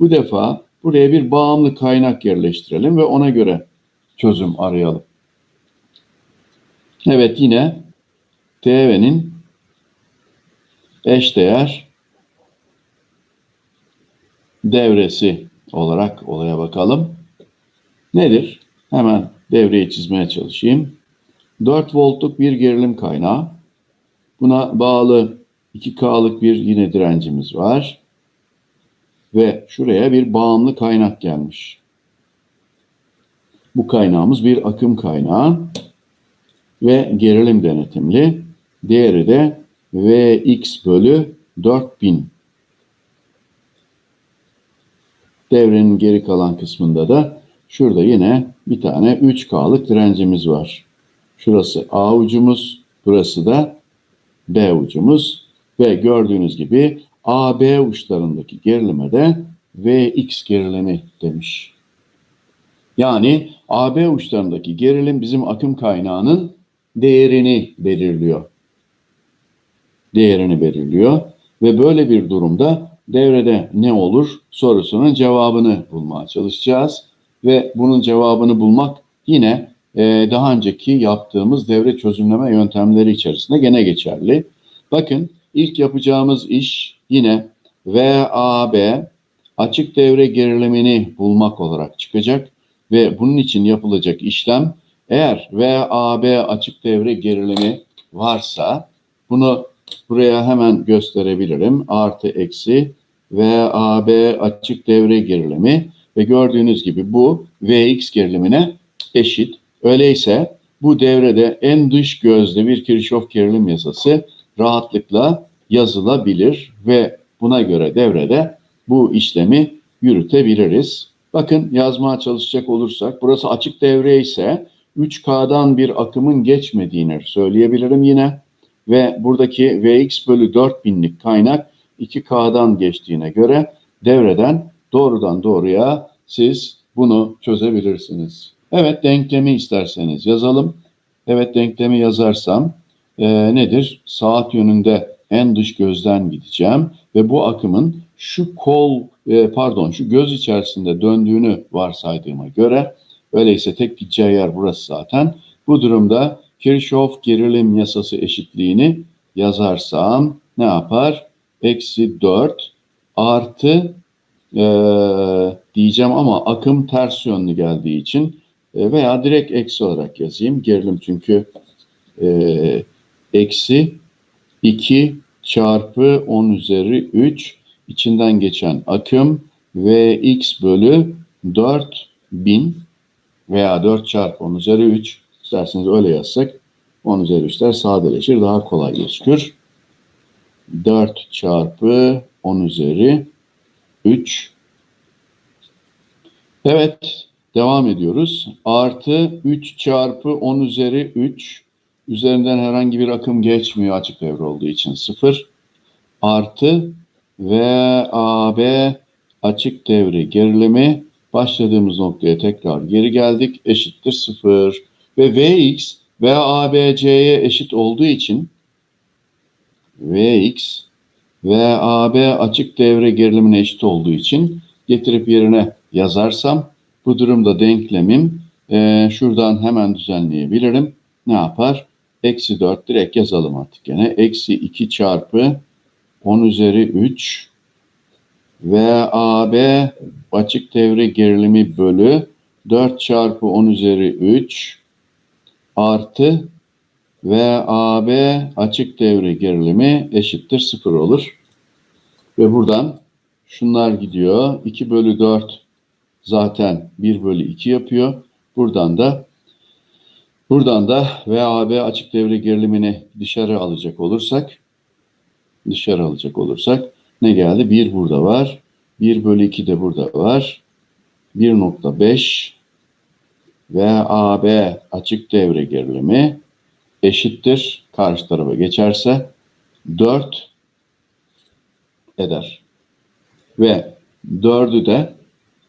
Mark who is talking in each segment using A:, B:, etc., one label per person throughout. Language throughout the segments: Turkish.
A: Bu defa buraya bir bağımlı kaynak yerleştirelim ve ona göre çözüm arayalım. Evet yine TV'nin eşdeğer devresi olarak olaya bakalım. Nedir? Hemen devreyi çizmeye çalışayım. 4 voltluk bir gerilim kaynağı. Buna bağlı 2K'lık bir yine direncimiz var. Ve şuraya bir bağımlı kaynak gelmiş. Bu kaynağımız bir akım kaynağı ve gerilim denetimli. Değeri de Vx bölü 4000. Devrenin geri kalan kısmında da şurada yine bir tane 3K'lık direncimiz var. Şurası A ucumuz, burası da B ucumuz ve gördüğünüz gibi AB uçlarındaki gerilime de Vx gerilimi demiş. Yani AB uçlarındaki gerilim bizim akım kaynağının değerini belirliyor. Değerini belirliyor ve böyle bir durumda devrede ne olur sorusunun cevabını bulmaya çalışacağız ve bunun cevabını bulmak yine e, daha önceki yaptığımız devre çözümleme yöntemleri içerisinde gene geçerli. Bakın ilk yapacağımız iş yine VAB açık devre gerilimini bulmak olarak çıkacak ve bunun için yapılacak işlem eğer VAB açık devre gerilimi varsa bunu buraya hemen gösterebilirim. Artı eksi VAB açık devre gerilimi ve gördüğünüz gibi bu Vx gerilimine eşit. Öyleyse bu devrede en dış gözde bir Kirchhoff gerilim yasası rahatlıkla yazılabilir ve buna göre devrede bu işlemi yürütebiliriz. Bakın yazmaya çalışacak olursak burası açık devre ise 3K'dan bir akımın geçmediğini söyleyebilirim yine. Ve buradaki Vx bölü 4000'lik kaynak 2K'dan geçtiğine göre devreden doğrudan doğruya siz bunu çözebilirsiniz. Evet denklemi isterseniz yazalım. Evet denklemi yazarsam e, nedir? Saat yönünde en dış gözden gideceğim ve bu akımın şu kol e, pardon şu göz içerisinde döndüğünü varsaydığıma göre öyleyse tek gideceği yer burası zaten. Bu durumda Kirchhoff gerilim yasası eşitliğini yazarsam ne yapar? Eksi 4 artı e, diyeceğim ama akım ters yönlü geldiği için e, veya direkt eksi olarak yazayım. Gerilim çünkü e, eksi 2 çarpı 10 üzeri 3 içinden geçen akım ve x bölü 4000 veya 4 çarpı 10 üzeri 3 isterseniz öyle yazsak 10 üzeri 3'ler sadeleşir daha kolay gözükür. 4 çarpı 10 üzeri 3 Evet devam ediyoruz. Artı 3 çarpı 10 üzeri 3 üzerinden herhangi bir akım geçmiyor açık devre olduğu için 0 artı VAB açık devre gerilimi başladığımız noktaya tekrar geri geldik. Eşittir 0 ve Vx VABC'ye eşit olduğu için Vx VAB açık devre gerilimine eşit olduğu için getirip yerine yazarsam bu durumda denklemim e, şuradan hemen düzenleyebilirim. Ne yapar? Eksi 4 direkt yazalım artık gene. Eksi 2 çarpı 10 üzeri 3 VAB açık devre gerilimi bölü 4 çarpı 10 üzeri 3 artı VAB açık devre gerilimi eşittir 0 olur. Ve buradan şunlar gidiyor. 2 bölü 4 zaten 1 bölü 2 yapıyor. Buradan da buradan da VAB açık devre gerilimini dışarı alacak olursak dışarı alacak olursak ne geldi? 1 burada var. 1 bölü 2 de burada var. 1.5 VAB açık devre gerilimi eşittir. Karşı tarafa geçerse 4 eder. Ve 4'ü de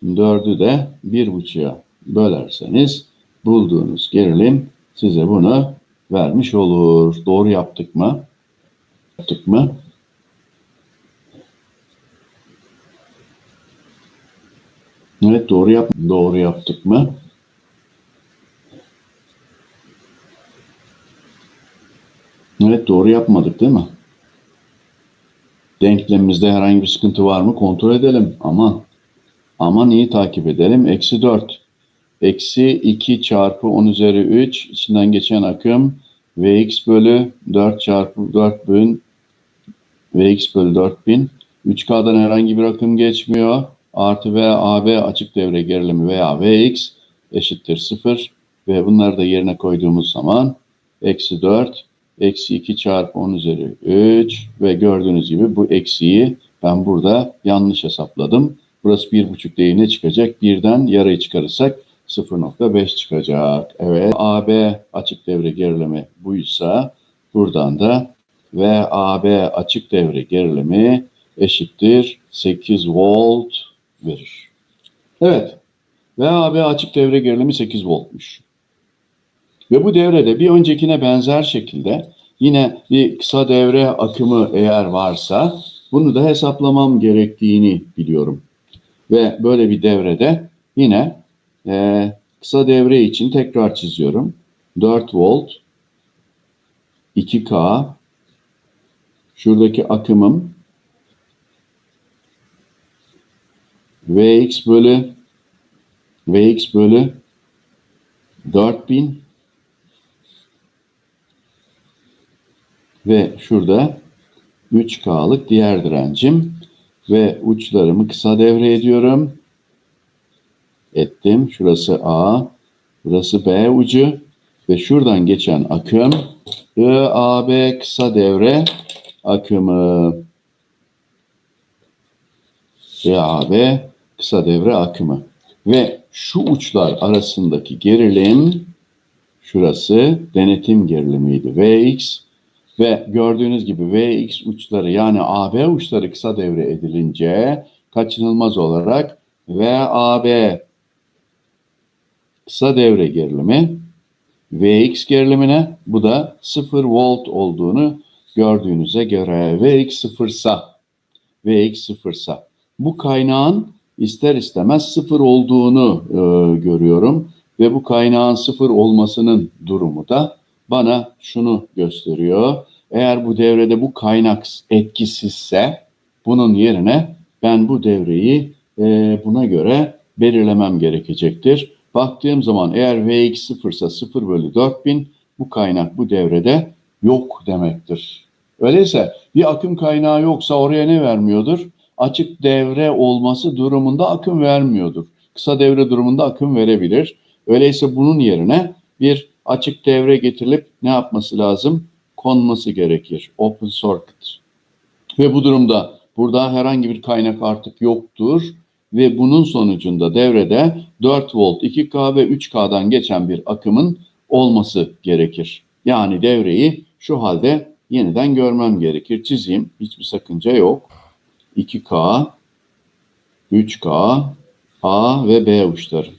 A: 4'ü de 1.5'a bölerseniz bulduğunuz gerilim size bunu vermiş olur. Doğru yaptık mı? Yaptık mı? Evet doğru yap doğru yaptık mı? Evet doğru yapmadık değil mi? Denklemimizde herhangi bir sıkıntı var mı? Kontrol edelim. Aman. Aman iyi takip edelim. Eksi 4. Eksi 2 çarpı 10 üzeri 3. içinden geçen akım. Vx bölü 4 çarpı 4000. Vx bölü 4000. 3K'dan herhangi bir akım geçmiyor. Artı V, AB açık devre gerilimi veya Vx eşittir 0. Ve bunları da yerine koyduğumuz zaman eksi 4 eksi 2 çarpı 10 üzeri 3 ve gördüğünüz gibi bu eksiyi ben burada yanlış hesapladım. Burası 1,5 değil ne çıkacak? Birden yarıyı çıkarırsak 0.5 çıkacak. Evet AB açık devre gerilimi buysa buradan da ve AB açık devre gerilimi eşittir 8 volt verir. Evet ve AB açık devre gerilimi 8 voltmuş. Ve bu devrede bir öncekine benzer şekilde yine bir kısa devre akımı eğer varsa bunu da hesaplamam gerektiğini biliyorum. Ve böyle bir devrede yine e, kısa devre için tekrar çiziyorum. 4 volt 2K şuradaki akımım Vx bölü Vx bölü 4000 ve şurada 3K'lık diğer direncim ve uçlarımı kısa devre ediyorum. Ettim. Şurası A, burası B ucu ve şuradan geçen akım IAB kısa devre akımı. IAB kısa devre akımı. Ve şu uçlar arasındaki gerilim şurası denetim gerilimiydi. Vx ve gördüğünüz gibi Vx uçları yani AB uçları kısa devre edilince kaçınılmaz olarak VAB kısa devre gerilimi Vx gerilimine bu da 0 volt olduğunu gördüğünüze göre Vx sıfırsa Vx sıfırsa bu kaynağın ister istemez sıfır olduğunu e, görüyorum ve bu kaynağın sıfır olmasının durumu da bana şunu gösteriyor. Eğer bu devrede bu kaynak etkisizse bunun yerine ben bu devreyi e, buna göre belirlemem gerekecektir. Baktığım zaman eğer Vx sıfırsa 0 bölü 4000 bu kaynak bu devrede yok demektir. Öyleyse bir akım kaynağı yoksa oraya ne vermiyordur? Açık devre olması durumunda akım vermiyordur. Kısa devre durumunda akım verebilir. Öyleyse bunun yerine bir açık devre getirilip ne yapması lazım? Konması gerekir. Open circuit. Ve bu durumda burada herhangi bir kaynak artık yoktur ve bunun sonucunda devrede 4 volt 2K ve 3K'dan geçen bir akımın olması gerekir. Yani devreyi şu halde yeniden görmem gerekir. Çizeyim. Hiçbir sakınca yok. 2K, 3K, A ve B uçları.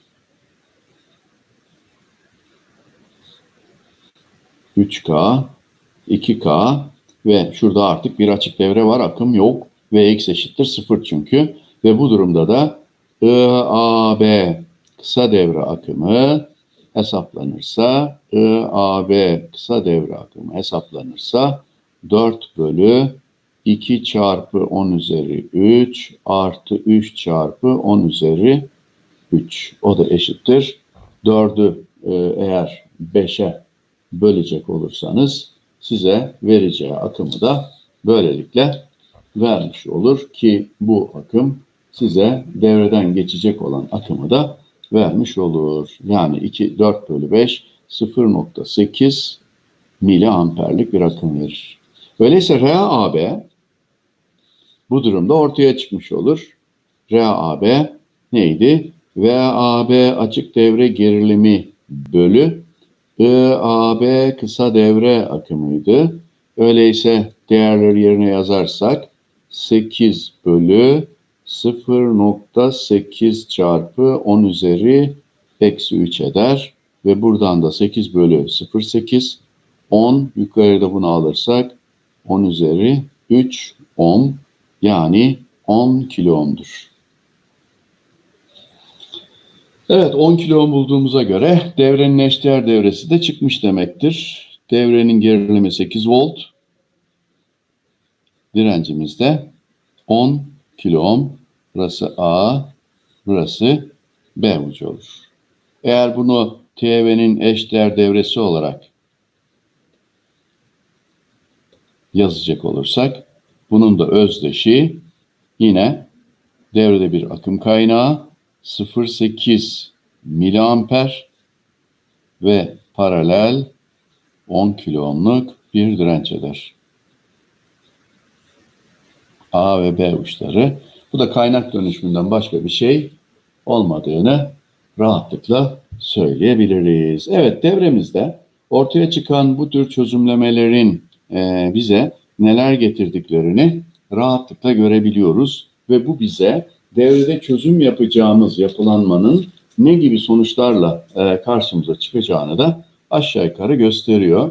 A: 3K, 2K ve şurada artık bir açık devre var. Akım yok. Vx eşittir 0 çünkü. Ve bu durumda da IAB kısa devre akımı hesaplanırsa IAB kısa devre akımı hesaplanırsa 4 bölü 2 çarpı 10 üzeri 3 artı 3 çarpı 10 üzeri 3. O da eşittir. 4'ü e, eğer 5'e bölecek olursanız size vereceği akımı da böylelikle vermiş olur ki bu akım size devreden geçecek olan akımı da vermiş olur. Yani 2, 4 bölü 5 0.8 miliamperlik bir akım verir. Öyleyse RAB bu durumda ortaya çıkmış olur. RAB neydi? VAB açık devre gerilimi bölü IAB kısa devre akımıydı. Öyleyse değerleri yerine yazarsak 8 bölü 0.8 çarpı 10 üzeri eksi 3 eder. Ve buradan da 8 bölü 0.8 10 yukarıda bunu alırsak 10 üzeri 3 10 yani 10 kilo ohm'dur. Evet 10 kilo ohm bulduğumuza göre devrenin eşdeğer devresi de çıkmış demektir. Devrenin gerilimi 8 volt. Direncimiz de 10 kilo ohm. Burası A, burası B ucu olur. Eğer bunu TV'nin eşdeğer devresi olarak yazacak olursak bunun da özdeşi yine devrede bir akım kaynağı 0.8 miliamper ve paralel 10 kilo ohmluk bir direnç eder. A ve B uçları. Bu da kaynak dönüşümünden başka bir şey olmadığını rahatlıkla söyleyebiliriz. Evet devremizde ortaya çıkan bu tür çözümlemelerin e, bize neler getirdiklerini rahatlıkla görebiliyoruz ve bu bize devrede çözüm yapacağımız yapılanmanın ne gibi sonuçlarla e, karşımıza çıkacağını da aşağı yukarı gösteriyor.